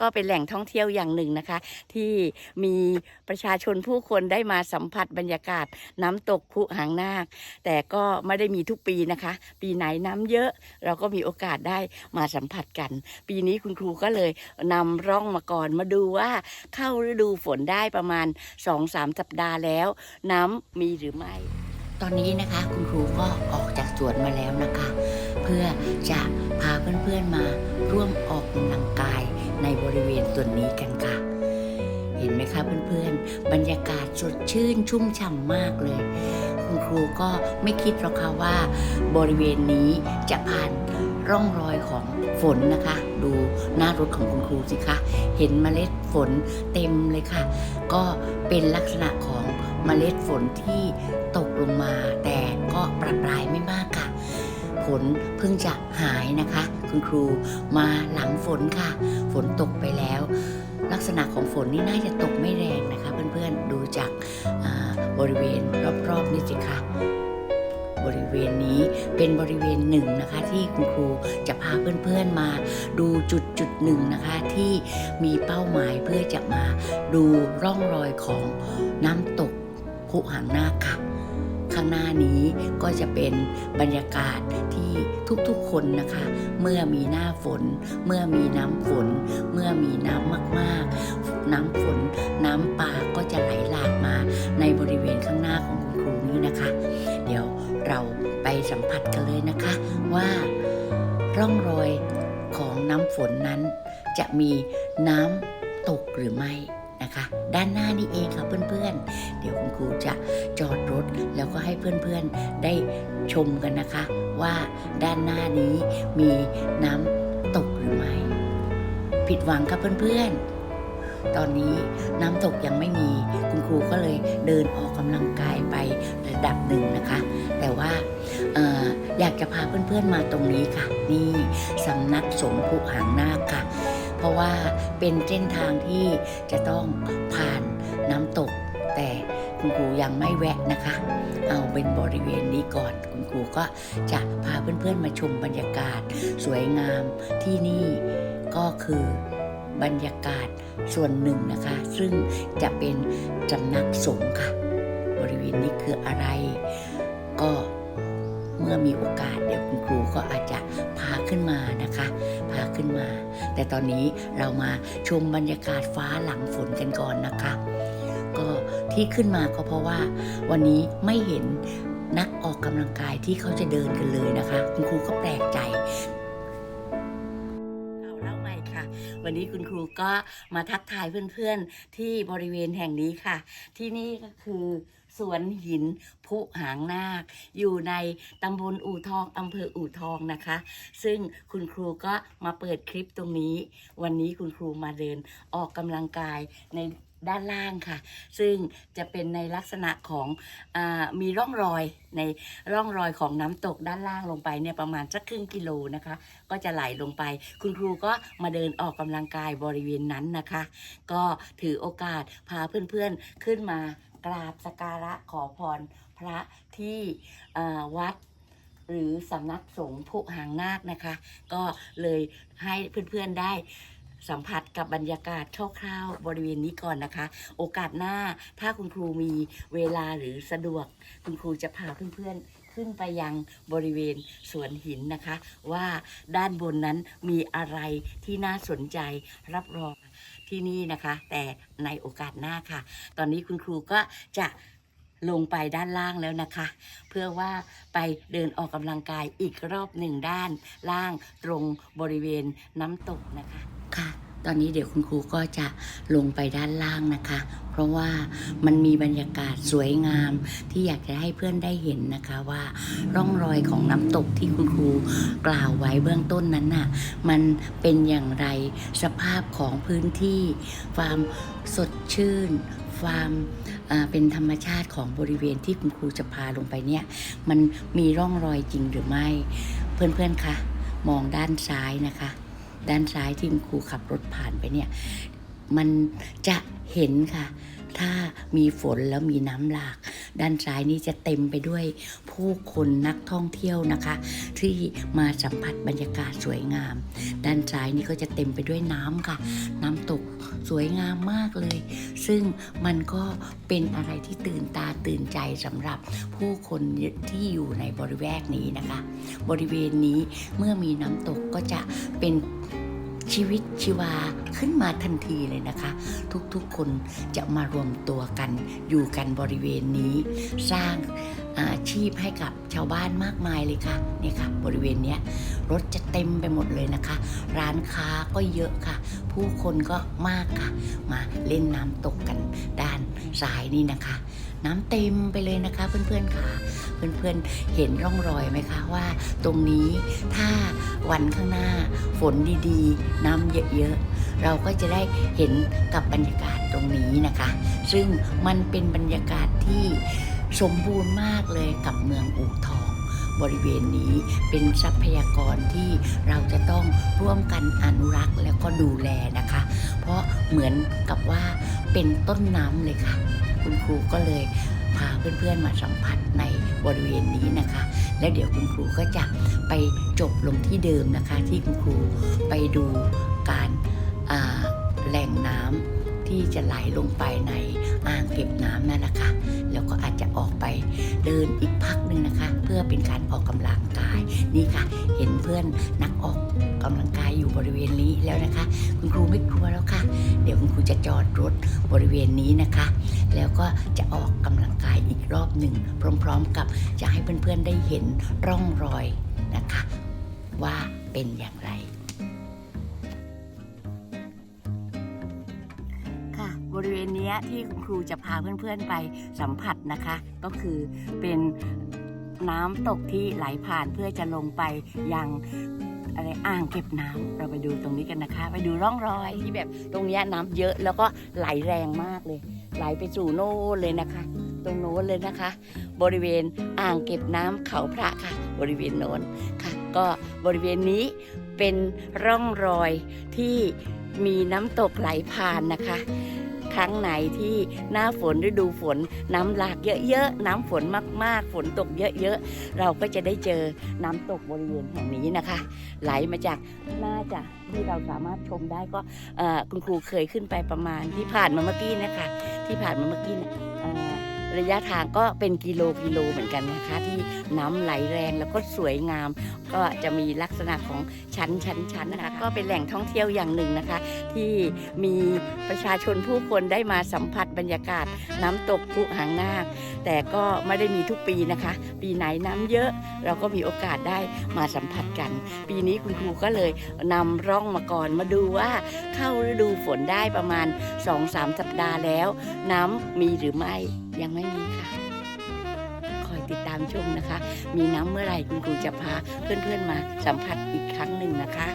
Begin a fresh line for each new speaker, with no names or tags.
ก็เป็นแหล่งท่องเที่ยวอย่างหนึ่งนะคะ ที่มีประชาชนผู้คนได้มาสัมผัสบรรยากาศน้ำตกพุหางนาค แต่ก็ไม่ได้มีทุกปีนะคะ ปีไหนน้ำเยอะ เราก็มีโอกาสได้มาสัมผัสกัน ปีนี้คุณครูก็เลยนำร่องมาก่อนมาดูว่าเข้าฤดูฝนได้ประมาณ 2-3 สัปดาห์แล้ว น้ำมีหรือไม่ตอนนี้นะคะคุณครูก็ออกจากสวนมาแล้วนะคะ เพื่อจะพาเพื่อนๆมาร่วมออกกำลังกาย ในบริเวณส่วนนี้กันค่ะ เห็นไหมคะเพื่อนๆ บรรยากาศสดชื่นชุ่มฉ่ำมากเลย คุณครูก็ไม่คิดหรอกค่ะว่า บริเวณนี้จะผ่านร่องรอยของฝนนะคะ ดูหน้ารถของคุณครูสิคะ เห็นเมล็ดฝนเต็มเลยค่ะ ก็เป็นลักษณะของเมล็ดฝนที่ตกลงมา แต่ก็ประปรายไม่มากค่ะ ฝนเพิ่งจะหายนะคะ คุณครูมาหลังฝนค่ะ ฝนตกไปแล้ว ลักษณะของฝนนี่น่าจะตกไม่แรงนะคะเพื่อนๆดูจากบริเวณรอบๆนี่สิคะบริเวณนี้เป็นบริเวณหนึ่งนะคะที่คุณครูจะพาเพื่อนๆมาดูจุดจุดหนึ่งนะคะที่มีเป้าหมายเพื่อจะมาดูร่องรอยของน้ำตกภูหางนาคค่ะ ข้างหน้านี้ก็จะเป็นบรรยากาศที่ทุกๆคนนะคะ เมื่อมีหน้าฝน เมื่อมีน้ำฝน เมื่อมีน้ำมากๆ น้ำฝน น้ำป่าก็จะไหลหลากมาในบริเวณข้างหน้าของคุณครูนี้นะคะ เดี๋ยวเราไปสัมผัสกันเลยนะคะ ว่าร่องรอยของน้ำฝนนั้น จะมีน้ำตกหรือไม่ นะคะ ด้านหน้านี่เองค่ะเพื่อนๆ เดี๋ยวคุณครูจะจอดรถแล้วก็ให้เพื่อนๆได้ชมกันนะคะ ว่าด้านหน้านี้มีน้ำตกหรือไม่ ผิดหวังครับเพื่อนๆตอนนี้น้ำตกยังไม่มีคุณครูก็เลยเดินออกกำลังกายไประดับหนึ่งนะคะ แต่ว่าอออยากจะพาเพื่อนๆมาตรงนี้ค่ะ นี่สำนักสงฆ์ภูหางนาคค่ะ เพราะว่าเป็นเส้นทางที่จะต้องผ่านน้ำตก แต่คุณครูยังไม่แวะนะคะ เอาเป็นบริเวณนี้ก่อนคุณครูก็จะพาเพื่อนๆมาชมบรรยากาศ สวยงามที่นี่ก็คือบรรยากาศส่วนหนึ่งนะคะ ซึ่งจะเป็นสำนักสงฆ์ค่ะ บริเวณนี้คืออะไร ก็เมื่อมีโอกาสเดี๋ยวคุณครูก็อาจจะาขึ้นมานะคะ พาขึ้นมา แต่ตอนนี้เรามาชมบรรยากาศฟ้าหลังฝนกันก่อนนะคะ ก็ที่ขึ้นมาก็เพราะว่า วันนี้ไม่เห็นนักออกกำลังกายที่เขาจะเดินกันเลยนะคะ คุณครูก็แปลกใจ วันนี้คุณครูก็มาทักทายเพื่อนๆที่บริเวณแห่งนี้ค่ะ ที่นี่ก็คือสวนหินผุหางนาค อยู่ในตำบลอู่ทองอำเภออู่ทองนะคะ ซึ่งคุณครูก็มาเปิดคลิปตรงนี้ วันนี้คุณครูมาเดินออกกำลังกายใน ด้านล่างค่ะ ซึ่งจะเป็นในลักษณะของอมีร่องรอยในร่องรอยของน้ำตกด้านล่างลงไปเนี่ยประมาณสักครึ่งกิโลนะคะ ก็จะไหลลงไป คุณครูก็มาเดินออกกำลังกายบริเวณนั้นนะคะ ก็ถือโอกาสพาเพื่อนๆขึ้นมากราบสการะขอพรพระที่วัดหรือสำนักสงฆ์ผู้หางนาคนะคะ ก็เลยให้เพื่อนๆได้ สัมผัสกับบรรยากาศคร่าวๆบริเวณนี้ก่อนนะคะ โอกาสหน้าถ้าคุณครูมีเวลาหรือสะดวก คุณครูจะพาเพื่อนๆขึ้นไปยังบริเวณสวนหินนะคะ ว่าด้านบนนั้นมีอะไรที่น่าสนใจรับรองที่นี่นะคะ แต่ในโอกาสหน้าค่ะ ตอนนี้คุณครูก็จะลงไปด้านล่างแล้วนะคะ เพื่อว่าไปเดินออกกำลังกายอีกรอบหนึ่งด้านล่างตรงบริเวณน้ำตกนะคะ ค่ะ ตอนนี้เดี๋ยวคุณครูก็จะลงไปด้านล่างนะคะ เพราะว่ามันมีบรรยากาศสวยงามที่อยากจะให้เพื่อนได้เห็นนะคะว่า ร่องรอยของน้ำตกที่คุณครูกล่าวไว้เบื้องต้นนั้นน่ะมันเป็นอย่างไรสภาพของพื้นที่ ความสดชื่นความเป็นธรรมชาติของบริเวณที่คุณครูจะพาลงไปเนี่ย มันมีร่องรอยจริงหรือไม่ เพื่อนๆคะมองด้านซ้ายนะคะ ด้านซ้ายที่ครูขับรถผ่านไปเนี่ยมันจะเห็นค่ะ ถ้ามีฝนแล้วมีน้ำหลาก ด้านซ้ายนี้จะเต็มไปด้วยผู้คนนักท่องเที่ยวนะคะ ที่มาสัมผัสบรรยากาศสวยงาม ด้านซ้ายนี้ก็จะเต็มไปด้วยน้ำค่ะ น้ำตก สวยงามมากเลย ซึ่งมันก็เป็นอะไรที่ตื่นตาตื่นใจสำหรับผู้คนที่อยู่ในบริเวณนี้นะคะ บริเวณนี้เมื่อมีน้ำตกก็จะเป็นชีวิตชีวาขึ้นมาทันทีเลยนะคะ ทุกๆคนจะมารวมตัวกันอยู่กันบริเวณนี้ สร้าง อาชีพให้กับชาวบ้านมากมายเลยค่ะนี่ค่ะ บริเวณเนี้ยรถจะเต็มไปหมดเลยนะคะ ร้านค้าก็เยอะค่ะ ผู้คนก็มากค่ะ มาเล่นน้ำตกกันด้านซ้ายนี่นะคะ น้ำเต็มไปเลยนะคะ เพื่อนๆค่ะ เพื่อนๆเห็นร่องรอยไหมคะว่า ตรงนี้ถ้าวันข้างหน้าฝนดีๆ น้ำเยอะๆ เราก็จะได้เห็นกับบรรยากาศตรงนี้นะคะ ซึ่งมันเป็นบรรยากาศที่ สมบูรณ์มากเลยกับเมืองอู่ทอง บริเวณนี้เป็นทรัพยากรที่เราจะต้องร่วมกันอนุรักษ์แล้วก็ดูแลนะคะ เพราะเหมือนกับว่าเป็นต้นน้ำเลยค่ะ คุณครูก็เลยพาเพื่อนๆมาสัมผัสในบริเวณนี้นะคะ แล้วเดี๋ยวคุณครูก็จะไปจบลงที่เดิมนะคะ ที่คุณครูไปดูการแหล่งน้ำที่จะไหลลงไปในอ่างเก็บน้ำนั่นนะค่ะ แล้วก็อาจจะออกไปเดินอีกพักหนึ่งนะคะ เพื่อเป็นการออกกำลังกาย นี่ค่ะ เห็นเพื่อนนักออกกำลังกายอยู่บริเวณนี้แล้วนะคะ คุณครูไม่กลัวแล้วค่ะ เดี๋ยวคุณครูจะจอดรถบริเวณนี้นะคะ แล้วก็จะออกกำลังกายอีกรอบหนึ่งพร้อม ๆ กับจะให้เพื่อนๆได้เห็นร่องรอยนะคะ ว่าเป็นอย่างไร บริเวณเนี้ที่คุณครูจะพาเพื่อนๆไปสัมผัสนะคะ ก็คือเป็นน้ำตกที่ไหลผ่านเพื่อจะลงไปยังอะไรอ่างเก็บน้ำเราไปดูตรงนี้กันนะคะ ไปดูร่องรอยที่แบบตรงนี้น้ำเยอะแล้วก็ไหลแรงมากเลย ไหลไปสู่โน่นเลยนะคะ ตรงโน้นเลยนะคะ บริเวณอ่างเก็บน้ำเขาพระค่ะ บริเวณโน้นค่ะ ก็บริเวณนี้เป็นร่องรอยที่มีน้ำตกไหลผ่านนะคะ รั้งไหนที่หน้าฝนฤดูฝน น้ำหลากเยอะๆ น้ำฝนมากๆ ฝนตกเยอะๆ เราก็จะได้เจอน้ำตกบริเวณแห่งนี้นะคะ ไหลมาจากน่าจะที่เราสามารถชมได้ก็คุณครูเคยขึ้นไปประมาณที่ผ่านมาเมื่อกี้นะคะ ที่ผ่านมาเมื่อกี้นะ ระยะทางก็เป็นกิโลกิโลเหมือนกันนะคะ ที่น้ำไหลแรงแล้วก็สวยงาม ก็จะมีลักษณะของชั้นชั้นชั้นนะคะก็เป็นแหล่งท่องเที่ยวอย่างหนึ่งนะคะ ที่มีประชาชนผู้คนได้มาสัมผัสบรรยากาศน้ำตกภูหางนาคแต่ก็ไม่ได้มีทุกปีนะคะ ปีไหนน้ำเยอะเราก็มีโอกาสได้มาสัมผัสกัน ปีนี้คุณครูก็เลยนำร่องมาก่อนมาดูว่าเข้าฤดูฝนได้ประมาณ 2-3 สัปดาห์แล้ว น้ำมีหรือไม่ ยังไม่มีค่ะ คอยติดตามชมนะคะ มีน้ำเมื่อไหร่คุณครูจะพาเพื่อนๆมาสัมผัสอีกครั้งหนึ่งนะคะ